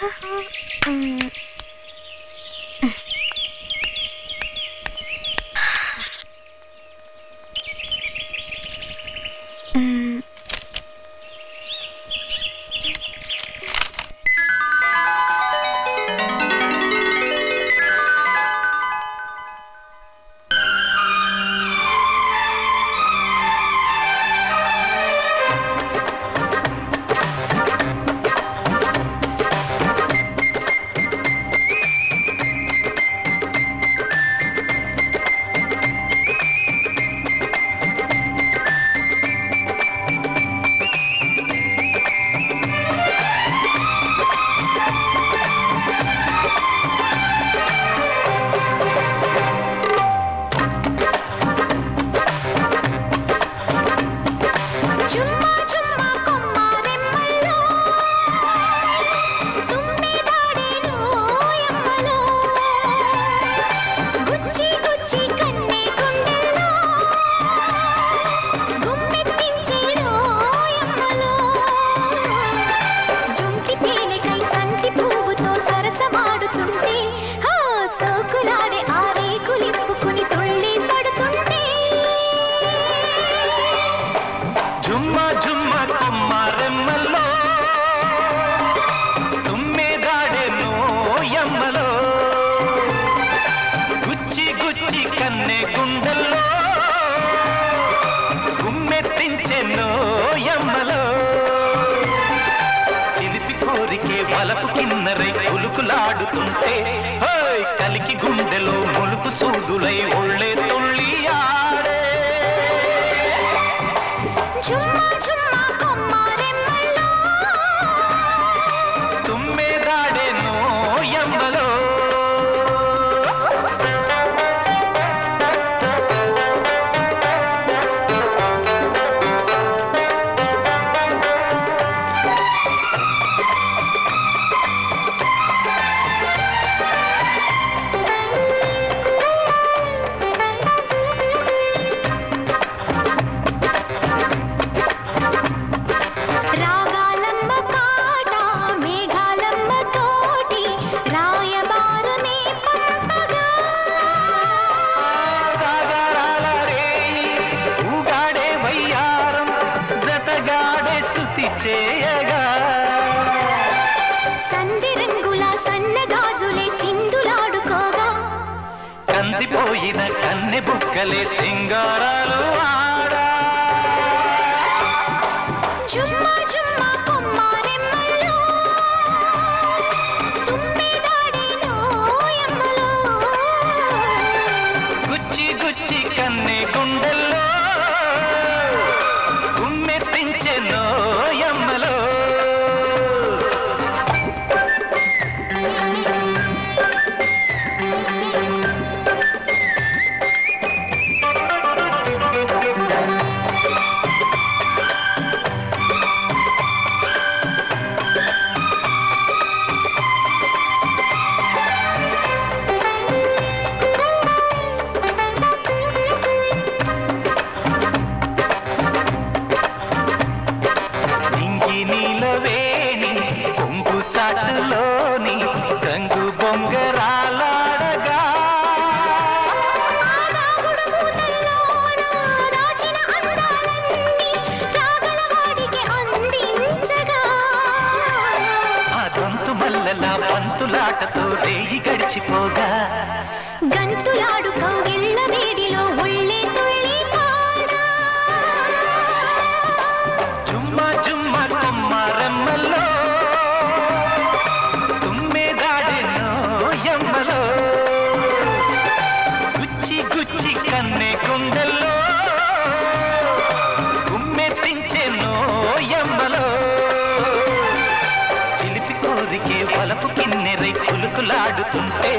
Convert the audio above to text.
哈哈嗯 జుమ్మ జుమ్మ కొమ్మారెమ్మల్లో తుమ్మెదాడెను యమ్మలో గుచ్చి గుచ్చి కన్నె గుండెల్లో గుమ్మెత్తించే యమ్మలో చిలిపి కోరికే వలపు కిన్నరై కులుకులాడుతుంటే కందిపోయిన కన్నె బుక్కలే సింగారాలు ఆ పంతులాటతో రేయి గడిచిపోగా. గంతులాడు కౌగిళ్ళ వేడిలో ఒళ్ళే తుళ్ళి జుమ్మ జుమ్మ గుచ్చి గుచ్చి కన్నె కుండెలో. ఆడుతుంటే